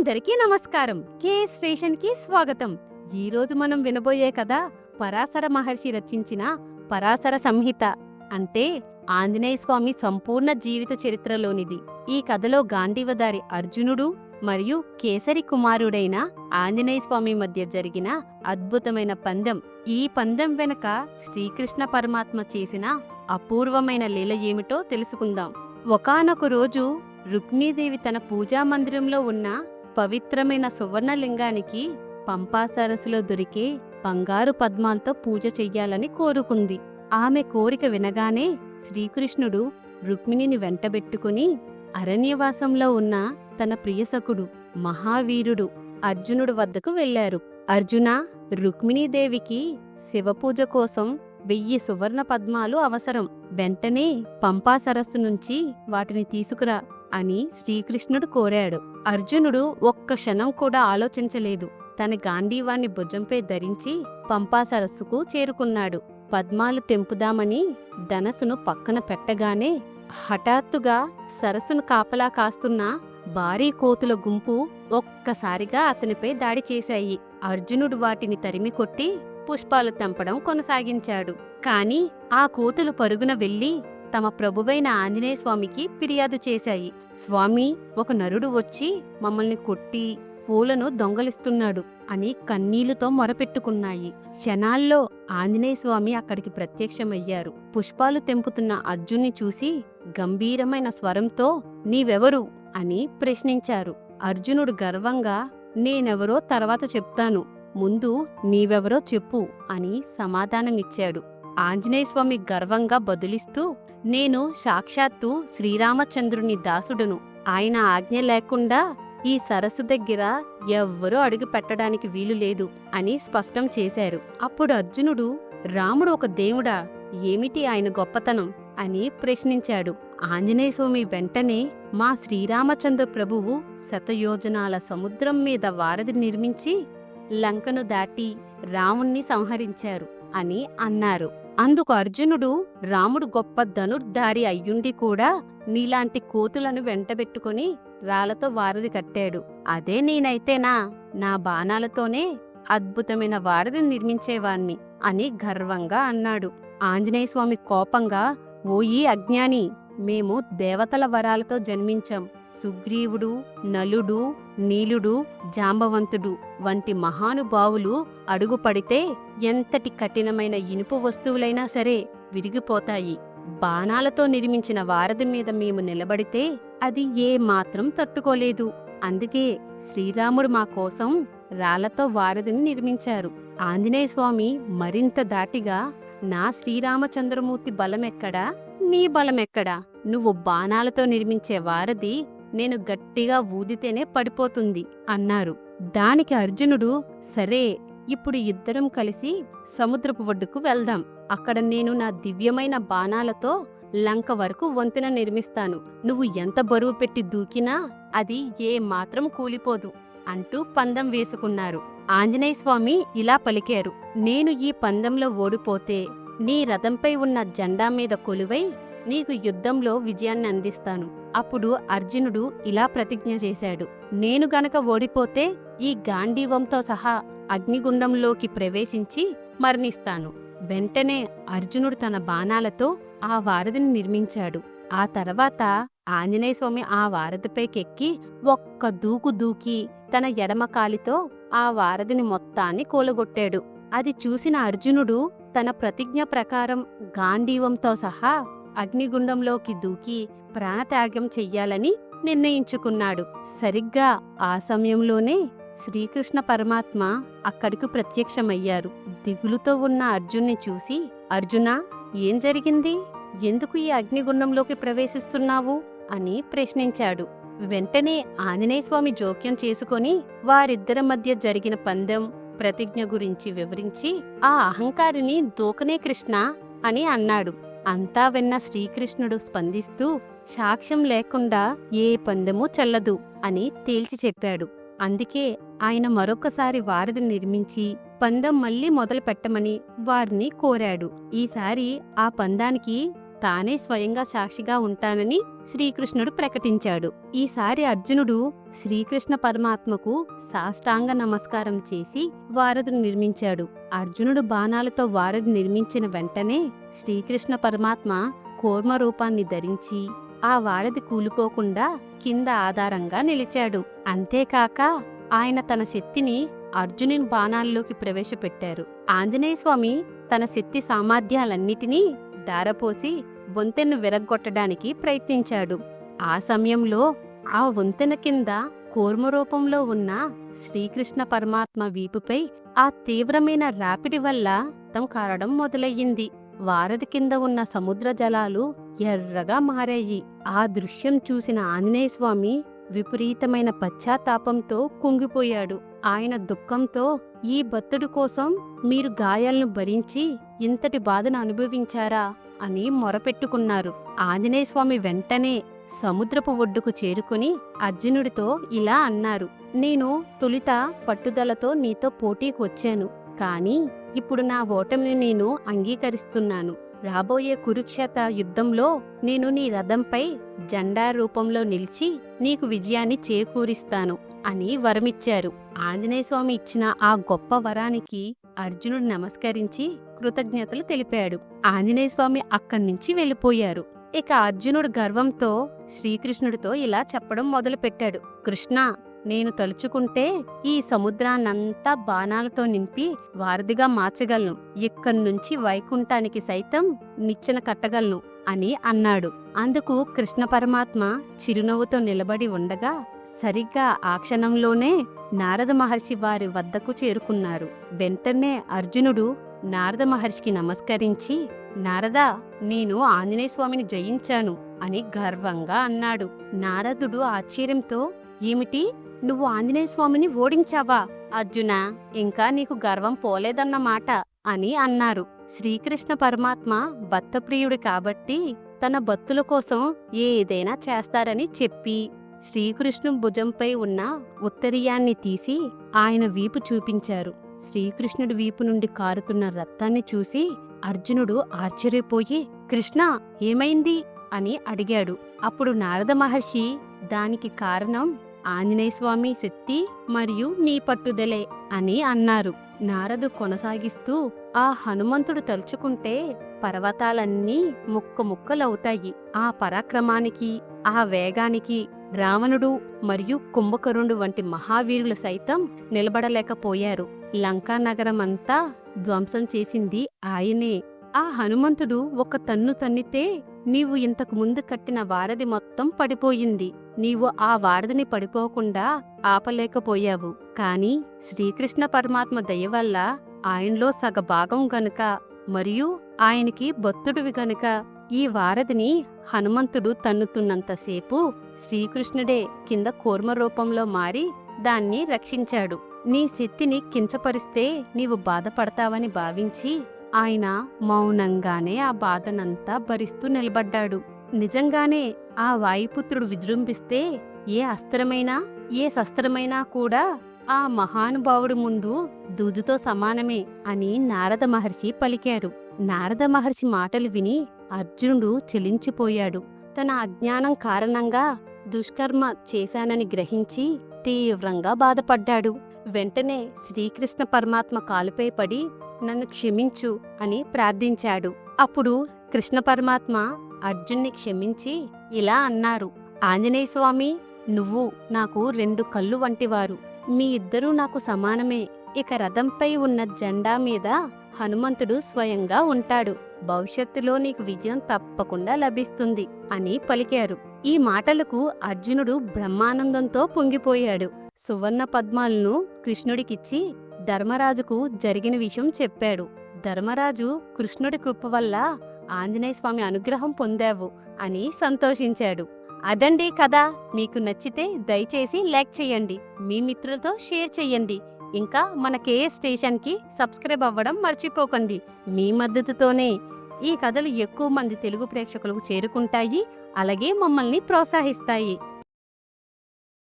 అందరికీ నమస్కారం. కే స్టేషన్కి స్వాగతం. ఈ రోజు మనం వినబోయే కథ పరాశర మహర్షి రచించిన పరాశర సంహిత. అంటే ఆంజనేయ స్వామి సంపూర్ణ జీవిత చరిత్రలోనిది. ఈ కథలో గాంధీవదారి అర్జునుడు మరియు కేసరి కుమారుడైన ఆంజనేయ స్వామి మధ్య జరిగిన అద్భుతమైన పందెం. ఈ పందెం వెనక శ్రీకృష్ణ పరమాత్మ చేసిన అపూర్వమైన లీల ఏమిటో తెలుసుకుందాం. ఒకానొక రోజు రుక్మీదేవి తన పూజా మందిరంలో ఉన్న పవిత్రమైన సువర్ణలింగానికి పంపా సరస్సులో దొరికే బంగారు పద్మాలతో పూజ చెయ్యాలని కోరుకుంది. ఆమె కోరిక వినగానే శ్రీకృష్ణుడు రుక్మిణిని వెంటబెట్టుకుని అరణ్యవాసంలో ఉన్న తన ప్రియసకుడు మహావీరుడు అర్జునుడు వద్దకు వెళ్ళారు అర్జున రుక్మిణీదేవికి శివపూజ కోసం వెయ్యి సువర్ణ పద్మాలు అవసరం. వెంటనే పంపా సరస్సు నుంచి వాటిని తీసుకురా. అని శ్రీకృష్ణుడు కోరాడు. అర్జునుడు ఒక్క క్షణం కూడా ఆలోచించలేదు. తన గాంధీవాన్ని భుజంపై ధరించి పంపా సరస్సుకు చేరుకున్నాడు. పద్మాలు తెంపుదామని ధనసును పక్కన పెట్టగానే హఠాత్తుగా సరస్సును కాపలా కాస్తున్న భారీ కోతుల గుంపు ఒక్కసారిగా అతనిపై దాడి చేశాయి. అర్జునుడు వాటిని తరిమి కొట్టి పుష్పాలు తెంపడం కొనసాగించాడు. కాని ఆ కోతులు పరుగున వెళ్ళి తమ ప్రభువైన ఆంజనేయ స్వామికి ఫిర్యాదు చేశాయి. స్వామి ఒక నరుడు వచ్చి మమ్మల్ని కొట్టి పూలను దొంగలిస్తున్నాడు అని కన్నీళ్ళతో మొరపెట్టుకున్నాయి. క్షణాల్లో ఆంజనేయ స్వామి అక్కడికి ప్రత్యక్షమయ్యారు. పుష్పాలు తెంపుతున్న అర్జున్ని చూసి గంభీరమైన స్వరంతో నీవెవరు? అని ప్రశ్నించారు. అర్జునుడు గర్వంగా నేనెవరో తర్వాత చెప్తాను. ముందు నీవెవరో చెప్పు అని సమాధానమిచ్చాడు. ఆంజనేయ స్వామి గర్వంగా బదులిస్తూ నేను సాక్షాత్తు శ్రీరామచంద్రుని దాసుడును. ఆయన ఆజ్ఞ లేకుండా ఈ సరస్సు దగ్గర ఎవ్వరూ అడుగు పెట్టడానికి వీలు లేదు అని స్పష్టం చేశారు. అప్పుడు అర్జునుడు రాముడు ఒక దేవుడా? ఏమిటి ఆయన గొప్పతనం? అని ప్రశ్నించాడు. ఆంజనేయ స్వామి వెంటనే మా శ్రీరామచంద్ర ప్రభువు శతయోజనాల సముద్రం మీద వారధి నిర్మించి లంకను దాటి రాముణ్ణి సంహరించారు అని అన్నారు. అందుకు అర్జునుడు రాముడు గొప్ప ధనుర్ధారి అయ్యుండి కూడా నీలాంటి కోతులను వెంటబెట్టుకుని రాళ్ళతో వారధి కట్టాడు. అదే నేనైతేనా? నా బాణాలతోనే అద్భుతమైన వారధిని నిర్మించేవాణ్ణి అని గర్వంగా అన్నాడు. ఆంజనేయస్వామి కోపంగా ఓయి అజ్ఞాని మేము దేవతల వరాలతో జన్మించాం. సుగ్రీవుడు నలుడు నీలుడు జాంబవంతుడు వంటి మహానుభావులు అడుగుపడితే ఎంతటి కఠినమైన ఇనుపు వస్తువులైనా సరే విరిగిపోతాయి. బాణాలతో నిర్మించిన వారధి మీద మేము నిలబడితే అది ఏ మాత్రం తట్టుకోలేదు. అందుకే శ్రీరాముడు మా కోసం రాళ్ళతో వారధిని నిర్మించారు. ఆంజనేయస్వామి మరింత దాటిగా నా శ్రీరామచంద్రమూర్తి బలమెక్కడా? నీ బలమెక్కడా? నువ్వు బాణాలతో నిర్మించే వారధి నేను గట్టిగా ఊదితేనే పడిపోతుంది అన్నారు. దానికి అర్జునుడు సరే ఇప్పుడు ఇద్దరం కలిసి సముద్రపు ఒడ్డుకు వెళ్దాం. అక్కడ నేను నా దివ్యమైన బాణాలతో లంక వరకు వంతెన నిర్మిస్తాను. నువ్వు ఎంత బరువు పెట్టి దూకినా అది ఏ మాత్రం కూలిపోదు అంటూ పందం వేసుకున్నారు. ఆంజనేయ స్వామి ఇలా పలికారు. నేను ఈ పందంలో ఓడిపోతే నీ రథంపై ఉన్న జెండా మీద కొలువై నీకు యుద్ధంలో విజయాన్ని అందిస్తాను. అప్పుడు అర్జునుడు ఇలా ప్రతిజ్ఞ చేశాడు. నేను గనక ఓడిపోతే ఈ గాంధీవంతో సహా అగ్నిగుండంలోకి ప్రవేశించి మరణిస్తాను. వెంటనే అర్జునుడు తన బాణాలతో ఆ వారధిని నిర్మించాడు. ఆ తర్వాత ఆంజనేయ స్వామి ఆ వారధిపైకెక్కి ఒక్క దూకు దూకి తన ఎడమ కాలితో ఆ వారధిని మొత్తాన్ని కూలగొట్టాడు. అది చూసిన అర్జునుడు తన ప్రతిజ్ఞ ప్రకారం గాంధీవంతో సహా అగ్నిగుండంలోకి దూకి ప్రాణత్యాగం చెయ్యాలని నిర్ణయించుకున్నాడు. సరిగ్గా ఆ సమయంలోనే శ్రీకృష్ణ పరమాత్మ అక్కడికి ప్రత్యక్షమయ్యారు. దిగులుతో ఉన్న అర్జున్ని చూసి అర్జున ఏం జరిగింది? ఎందుకు ఈ అగ్నిగుండంలోకి ప్రవేశిస్తున్నావు? అని ప్రశ్నించాడు. వెంటనే ఆంజనేయస్వామి జోక్యం చేసుకొని వారిద్దరి మధ్య జరిగిన పందెం ప్రతిజ్ఞ గురించి వివరించి ఆ అహంకారిని దూకనే కృష్ణ అని అన్నాడు. అంతా విన్న శ్రీకృష్ణుడు స్పందిస్తూ సాక్ష్యం లేకుండా ఏ పందెమూ చెల్లదు అని తేల్చి చెప్పాడు. అందుకే ఆయన మరొకసారి వారధి నిర్మించి పందెం మళ్ళీ మొదలు పెట్టమని వారిని కోరాడు. ఈసారి ఆ పందానికి తానే స్వయంగా సాక్షిగా ఉంటానని శ్రీకృష్ణుడు ప్రకటించాడు. ఈసారి అర్జునుడు శ్రీకృష్ణ పరమాత్మకు సాష్టాంగ నమస్కారం చేసి వారధిని నిర్మించాడు. అర్జునుడు బాణాలతో వారధి నిర్మించిన వెంటనే శ్రీకృష్ణ పరమాత్మ కూర్మ రూపాన్ని ధరించి ఆ వారధి కూలిపోకుండా కింద ఆధారంగా నిలిచాడు. అంతేకాక ఆయన తన శక్తిని అర్జునుని బాణాల్లోకి ప్రవేశపెట్టారు. ఆంజనేయ స్వామి తన శక్తి సామర్థ్యాలన్నిటినీ దారపోసి వంతెన్ను విరగ్గొట్టడానికి ప్రయత్నించాడు. ఆ సమయంలో ఆ వంతెన కింద కూర్మ రూపంలో ఉన్న శ్రీకృష్ణ పరమాత్మ వీపుపై ఆ తీవ్రమైన రాపిడి వల్ల రక్తం కారడం మొదలయ్యింది. వారధి కింద ఉన్న సముద్ర జలాలు ఎర్రగా మారాయి. ఆ దృశ్యం చూసిన ఆంజనేయ స్వామి విపరీతమైన పశ్చాత్తాపంతో కుంగిపోయాడు. ఆయన దుఃఖంతో ఈ భక్తుడి కోసం మీరు గాయాలను భరించి ఇంతటి బాధను అనుభవించారా? అని మొరపెట్టుకున్నారు. ఆంజనేయస్వామి వెంటనే సముద్రపు ఒడ్డుకు చేరుకుని అర్జునుడితో ఇలా అన్నారు నేను తొలిత పట్టుదలతో నీతో పోటీకి వచ్చాను కానీ ఇప్పుడు నా ఓటమిని నేను అంగీకరిస్తున్నాను. రాబోయే కురుక్షేత్ర యుద్ధంలో నేను నీ రథంపై జెండా రూపంలో నిలిచి నీకు విజయాన్ని చేకూరిస్తాను అని వరమిచ్చారు. ఆంజనేయ స్వామి ఇచ్చిన ఆ గొప్ప వరానికి అర్జునుడు నమస్కరించి కృతజ్ఞతలు తెలిపాడు. ఆంజనేయ స్వామి అక్కడి నుంచి వెళ్ళిపోయారు. ఇక అర్జునుడు గర్వంతో శ్రీకృష్ణుడితో ఇలా చెప్పడం మొదలుపెట్టాడు. కృష్ణ నేను తలుచుకుంటే ఈ సముద్రాన్నంతా బాణాలతో నింపి వారధిగా మార్చగలను. ఇక్కడి నుంచి వైకుంఠానికి సైతం నిచ్చెన కట్టగలను అని అన్నాడు. అందుకు కృష్ణ పరమాత్మ చిరునవ్వుతో నిలబడి ఉండగా సరిగ్గా ఆ క్షణంలోనే నారద మహర్షి వారి వద్దకు చేరుకున్నారు. వెంటనే అర్జునుడు నారద మహర్షికి నమస్కరించి నారద నేను ఆంజనేయ స్వామిని జయించాను అని గర్వంగా అన్నాడు. నారదుడు ఆశ్చర్యంతో ఏమిటి? నువ్వు ఆంజనేయ స్వామిని ఓడించావా? అర్జున ఇంకా నీకు గర్వం పోలేదన్నమాట అని అన్నారు. శ్రీకృష్ణ పరమాత్మ భక్తప్రియుడు కాబట్టి తన భక్తుల కోసం ఏదైనా చేస్తారని చెప్పి శ్రీకృష్ణు భుజంపై ఉన్న ఉత్తరీయాన్ని తీసి ఆయన వీపు చూపించారు. శ్రీకృష్ణుడి వీపు నుండి కారుతున్న రక్తాన్ని చూసి అర్జునుడు ఆశ్చర్యపోయి కృష్ణ ఏమైంది? అని అడిగాడు. అప్పుడు నారద మహర్షి దానికి కారణం ఆంజనేయ స్వామి శక్తి మరియు నీ పట్టుదలే అని అన్నారు. నారదు కొనసాగిస్తూ ఆ హనుమంతుడు తలుచుకుంటే పర్వతాలన్నీ ముక్క ముక్కలవుతాయి. ఆ పరాక్రమానికి ఆ వేగానికి రావణుడు మరియు కుంభకరుణుడు వంటి మహావీరులు సైతం నిలబడలేకపోయారు. లంకా నగరమంతా ధ్వంసం చేసింది ఆయనే. ఆ హనుమంతుడు ఒక తన్ను తన్నితే నీవు ఇంతకు ముందు కట్టిన వారధి మొత్తం పడిపోయింది. నీవు ఆ వారధిని పడిపోకుండా ఆపలేకపోయావు. కాని శ్రీకృష్ణ పరమాత్మ దయ వల్ల ఆయనలో సగభాగం గనుక మరియు ఆయనకి భక్తుడివి గనుక ఈ వారధిని హనుమంతుడు తన్నుతున్నంతసేపు శ్రీకృష్ణుడే కింద కూర్మ రూపంలో మారి దాన్ని రక్షించాడు. నీ శక్తిని కించపరిస్తే నీవు బాధపడతావని భావించి ఆయన మౌనంగానే ఆ బాధనంతా భరిస్తూ నిలబడ్డాడు. నిజంగానే ఆ వాయుపుత్రుడు విజృంభిస్తే ఏ అస్త్రమైనా ఏ శస్త్రమైనా కూడా ఆ మహానుభావుడు ముందు దూదుతో సమానమే అని నారద మహర్షి పలికారు. నారద మహర్షి మాటలు విని అర్జునుడు చెలించిపోయాడు. తన అజ్ఞానం కారణంగా దుష్కర్మ చేశానని గ్రహించి తీవ్రంగా బాధపడ్డాడు. వెంటనే శ్రీకృష్ణ పరమాత్మ కాలుపై పడి నన్ను క్షమించు అని ప్రార్థించాడు. అప్పుడు కృష్ణ పరమాత్మ అర్జున్ని క్షమించి ఇలా అన్నారు ఆంజనేయ స్వామి నువ్వు నాకు రెండు కళ్ళు వంటివారు. మీ ఇద్దరూ నాకు సమానమే. ఇక రథంపై ఉన్న జెండా మీద హనుమంతుడు స్వయంగా ఉంటాడు. భవిష్యత్తులో నీకు విజయం తప్పకుండా లభిస్తుంది అని పలికారు. ఈ మాటలకు అర్జునుడు బ్రహ్మానందంతో పొంగిపోయాడు. సువర్ణ పద్మాలను కృష్ణుడికిచ్చి ధర్మరాజుకు జరిగిన విషయం చెప్పాడు. ధర్మరాజు కృష్ణుడి కృప వల్ల ఆంజనేయ స్వామి అనుగ్రహం పొందావు అని సంతోషించాడు. అదండి కథ మీకు నచ్చితే దయచేసి లైక్ చేయండి మీ మిత్రులతో షేర్ చేయండి. ఇంకా మన కేఏ స్టేషన్కి సబ్స్క్రైబ్ అవ్వడం మర్చిపోకండి. మీ మద్దతుతోనే ఈ కథలు ఎక్కువ మంది తెలుగు ప్రేక్షకులకు చేరుకుంటాయి అలాగే మమ్మల్ని ప్రోత్సహిస్తాయి.